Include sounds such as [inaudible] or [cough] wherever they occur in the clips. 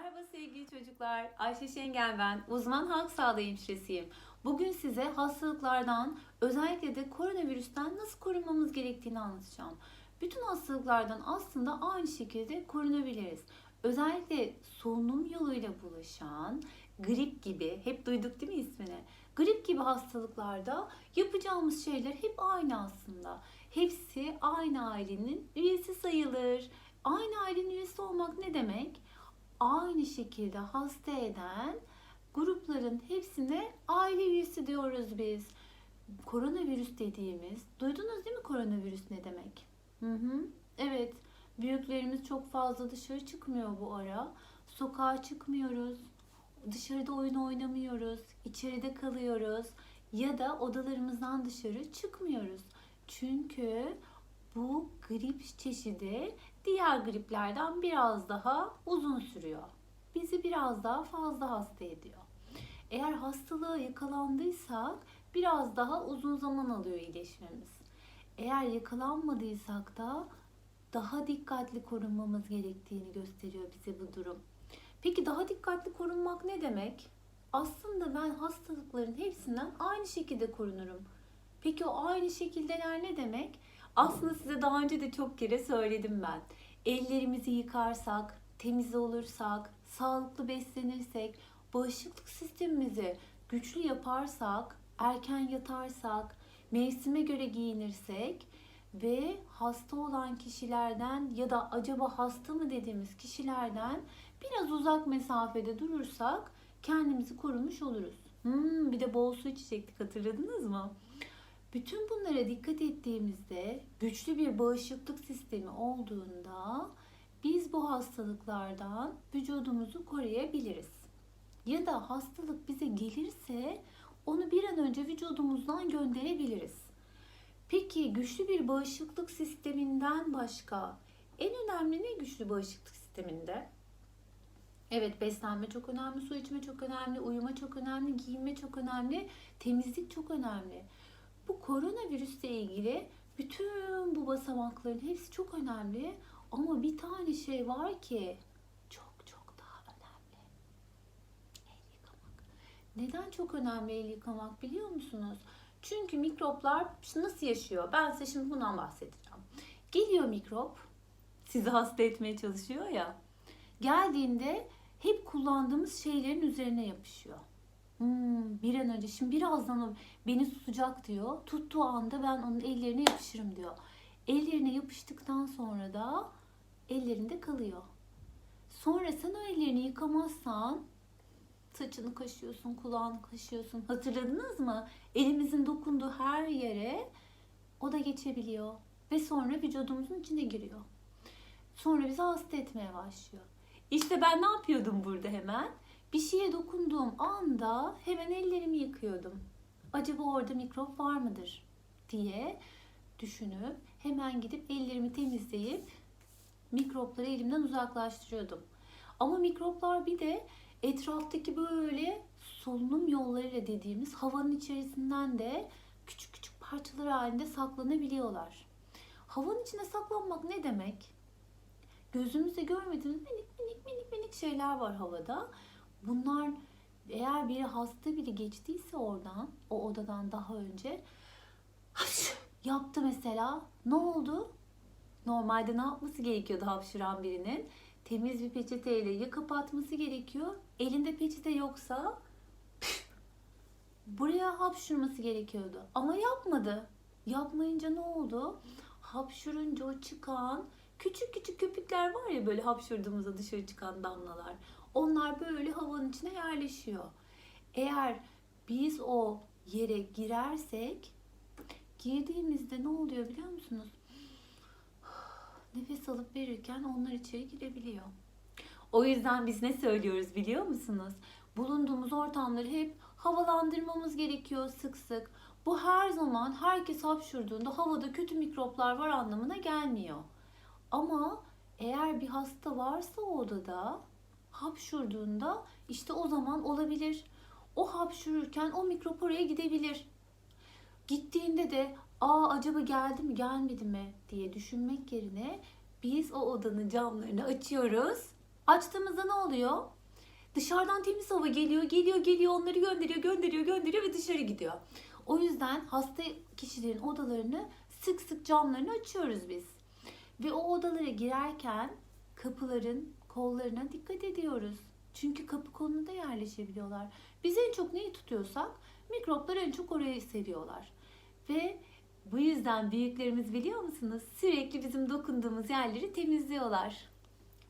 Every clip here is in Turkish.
Merhaba sevgili çocuklar. Ayşe Şengen ben. Uzman halk sağlığı hemşiresiyim. Bugün size hastalıklardan, özellikle de koronavirüsten nasıl korunmamız gerektiğini anlatacağım. Bütün hastalıklardan aslında aynı şekilde korunabiliriz. Özellikle solunum yoluyla bulaşan grip gibi, hep duyduk değil mi ismini? Grip gibi hastalıklarda yapacağımız şeyler hep aynı aslında. Hepsi aynı ailenin üyesi sayılır. Aynı ailenin üyesi olmak ne demek? Aynı şekilde hasta eden grupların hepsine aile üyesi diyoruz biz. Koronavirüs dediğimiz, duydunuz değil mi koronavirüs ne demek? Hı hı. Evet, büyüklerimiz çok fazla dışarı çıkmıyor bu ara. Sokağa çıkmıyoruz. Dışarıda oyun oynamıyoruz. içeride kalıyoruz. Ya da odalarımızdan dışarı çıkmıyoruz. Çünkü bu grip çeşidi diğer griplerden biraz daha uzun sürüyor. Bizi biraz daha fazla hasta ediyor. Eğer hastalığa yakalandıysak biraz daha uzun zaman alıyor iyileşmemiz. Eğer yakalanmadıysak da daha dikkatli korunmamız gerektiğini gösteriyor bize bu durum. Peki daha dikkatli korunmak ne demek? Aslında ben hastalıkların hepsinden aynı şekilde korunurum. Peki o aynı şekildeler ne demek? Aslında size daha önce de çok kere söyledim ben. Ellerimizi yıkarsak, temiz olursak, sağlıklı beslenirsek, bağışıklık sistemimizi güçlü yaparsak, erken yatarsak, mevsime göre giyinirsek ve hasta olan kişilerden ya da acaba hasta mı dediğimiz kişilerden biraz uzak mesafede durursak kendimizi korumuş oluruz. Hmm, bir de bol su içecektik hatırladınız mı? Bütün bunlara dikkat ettiğimizde güçlü bir bağışıklık sistemi olduğunda biz bu hastalıklardan vücudumuzu koruyabiliriz. Ya da hastalık bize gelirse onu bir an önce vücudumuzdan gönderebiliriz. Peki güçlü bir bağışıklık sisteminden başka en önemli ne güçlü bağışıklık sisteminde? Evet beslenme çok önemli, su içme çok önemli, uyuma çok önemli, giyinme çok önemli, temizlik çok önemli. Bu koronavirüsle ilgili bütün bu basamakların hepsi çok önemli ama bir tane şey var ki çok çok daha önemli. El yıkamak. Neden çok önemli el yıkamak biliyor musunuz? Çünkü mikroplar nasıl yaşıyor? Ben size şimdi bundan bahsedeceğim. Geliyor mikrop, sizi hasta etmeye çalışıyor ya. Geldiğinde hep kullandığımız şeylerin üzerine yapışıyor. Hmm, bir an önce şimdi birazdan beni tutacak diyor. Tuttuğu anda ben onun ellerine yapışırım diyor. Ellerine yapıştıktan sonra da ellerinde kalıyor. Sonra sen o ellerini yıkamazsan saçını kaşıyorsun, kulağını kaşıyorsun. Hatırladınız mı? Elimizin dokunduğu her yere o da geçebiliyor. Ve sonra vücudumuzun içine giriyor. Sonra bizi hasta etmeye başlıyor. İşte ben ne yapıyordum burada hemen? Bir şeye dokunduğum anda hemen ellerimi yıkıyordum. Acaba orada mikrop var mıdır diye düşünüp hemen gidip ellerimi temizleyip mikropları elimden uzaklaştırıyordum. Ama mikroplar bir de etraftaki böyle solunum yollarıyla dediğimiz havanın içerisinden de küçük küçük parçalar halinde saklanabiliyorlar. Havanın içine saklanmak ne demek? Gözümüzle görmediğimiz minik minik minik minik şeyler var havada. Bunlar eğer biri hasta biri geçtiyse oradan, o odadan daha önce yaptı mesela. Ne oldu? Normalde ne yapması gerekiyordu hapşıran birinin? Temiz bir peçeteyle ya kapatması gerekiyor. Elinde peçete yoksa buraya hapşırması gerekiyordu. Ama yapmadı. Yapmayınca ne oldu? Hapşırınca o çıkan küçük küçük köpükler var ya böyle hapşırdığımızda dışarı çıkan damlalar. Onlar böyle havanın içine yerleşiyor. Eğer biz o yere girersek girdiğimizde ne oluyor biliyor musunuz? [sighs] Nefes alıp verirken onlar içeri girebiliyor. O yüzden biz ne söylüyoruz biliyor musunuz? Bulunduğumuz ortamları hep havalandırmamız gerekiyor sık sık. Bu her zaman herkes hapşurduğunda havada kötü mikroplar var anlamına gelmiyor. Ama eğer bir hasta varsa o odada hapşurduğunda işte o zaman olabilir. O hapşururken o mikrop oraya gidebilir. Gittiğinde de aa acaba geldi mi gelmedi mi diye düşünmek yerine biz o odanın camlarını açıyoruz. Açtığımızda ne oluyor? Dışarıdan temiz hava geliyor, geliyor, geliyor, onları gönderiyor, gönderiyor, gönderiyor ve dışarı gidiyor. O yüzden hasta kişilerin odalarını sık sık camlarını açıyoruz biz. Ve o odalara girerken kapıların kollarına dikkat ediyoruz. Çünkü kapı koluna yerleşebiliyorlar. Biz en çok neyi tutuyorsak mikroplar en çok orayı seviyorlar. Ve bu yüzden büyüklerimiz biliyor musunuz? Sürekli bizim dokunduğumuz yerleri temizliyorlar.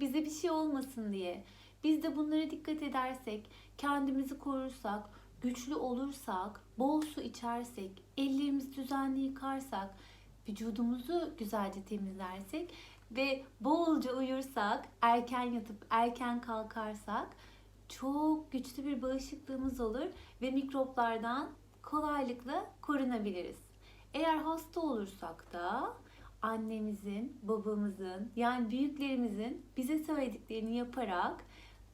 Bize bir şey olmasın diye. Biz de bunlara dikkat edersek, kendimizi korursak, güçlü olursak, bol su içersek, ellerimizi düzenli yıkarsak, vücudumuzu güzelce temizlersek ve bolca uyursak, erken yatıp erken kalkarsak çok güçlü bir bağışıklığımız olur ve mikroplardan kolaylıkla korunabiliriz. Eğer hasta olursak da annemizin, babamızın yani büyüklerimizin bize söylediklerini yaparak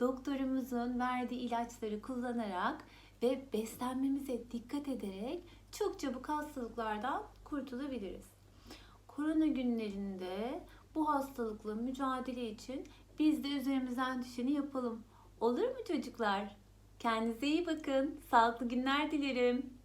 doktorumuzun verdiği ilaçları kullanarak ve beslenmemize dikkat ederek çok çabuk hastalıklardan kurtulabiliriz. Korona günlerinde bu hastalıkla mücadele için biz de üzerimizden düşeni yapalım. Olur mu çocuklar? Kendinize iyi bakın. Sağlıklı günler dilerim.